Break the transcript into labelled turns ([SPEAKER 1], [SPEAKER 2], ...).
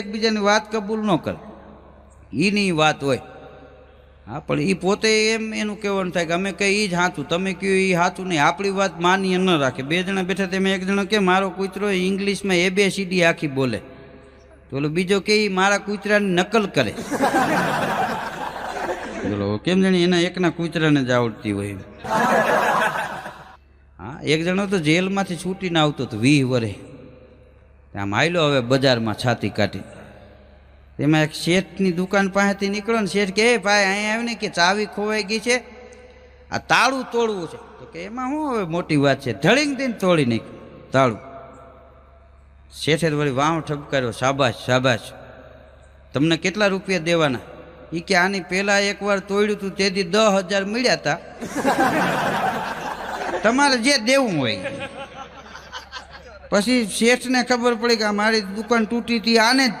[SPEAKER 1] એકબીજાની વાત કબૂલ ન કરે. એની વાત હોય. હા, પણ એ પોતે એમ એનું કહેવાનું થાય કે અમે કઈ એ જ સાચું તમે કહ્યું એ સાચું નહીં. આપણી વાત માન્ય ન રાખે. બે જણા બેઠા તમે એક જણો કે, મારો કૂતરો ઇંગ્લિશમાં એ બે સીડી આખી બોલે. તો ઓલો બીજો કે એ મારા કૂતરાની નકલ કરે. બોલો કેમ જાણે એના એકના કૂતરાને જ આવડતી હોય હા, એક જણો તો જેલમાંથી છૂટીને આવતો હતો વીહ વરે આમ આયલો હવે બજારમાં છાતી કાઢી. તેમાં એક શેઠની દુકાન પાસેથી નીકળ્યો ને શેઠ કે, "એ ભાઈ, અહીંયા આવીને કે ચાવી ખોવાઈ ગઈ છે. આ તાળું તોડવું છે. તો કે, એમાં શું હવે મોટી વાત છે. ઢળીને દઈને તોડી નાખ્યું, તાળું. શેઠે વળી વાવ ઠપકાર્યો, શાબાશ શાબાશ. તમને કેટલા રૂપિયા દેવાના? એ કે, આની પહેલાં એકવાર તોડ્યું હતું તેથી દસ હજાર મળ્યા હતા તમારે જે દેવું હોય પછી શેઠને ખબર પડી કે મારી દુકાન તૂટી હતી આને જ